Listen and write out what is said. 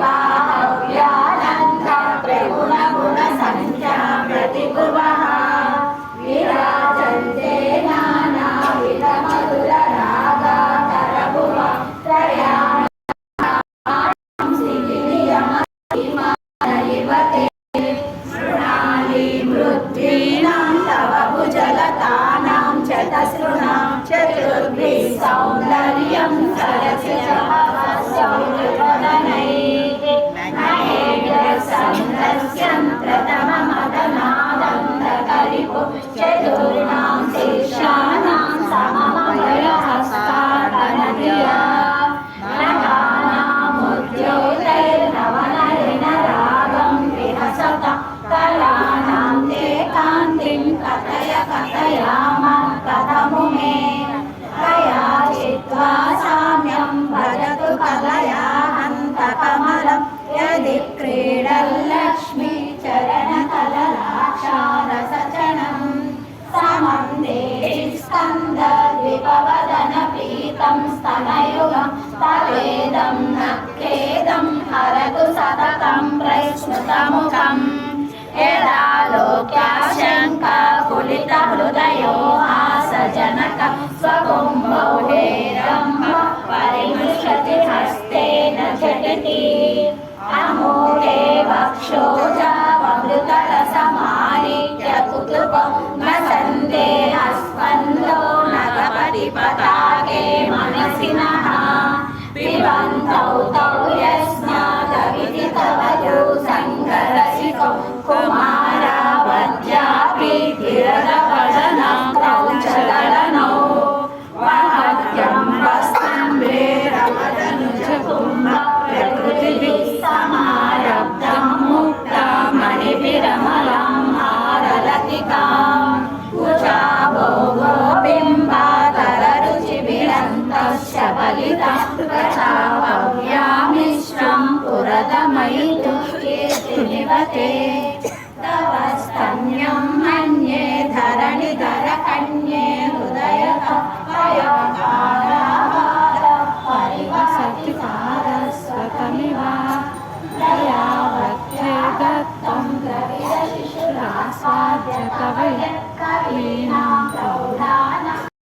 バ क्रीडल्लक्ष्मी चरणकललाक्षारसचणम् समं देहि स्कन्दद्विपवदनपीतं स्तनयुगं तवेदं नखेदं हरतु सततं प्रस्मृतमुखम् यदा लोक्याशङ्काकुलितहृदयो हासजनक स्वकुम्भौ हेरम्ब परिमृशति हस्तेन झटिति క్షోజామృతల సమానిత్య కుతుపం న సందేహ స్పందో నగపతి పతాకే మనసినః పిబంతౌ తౌ యద निवते तव स्तन्यं मन्ये धरणिधरकन्ये हृदयकाराहारपरिवसतिकारस्वतमिव दयावत्ये दत्तं द्रविरशिशुरास्वाद्य कवय कवीना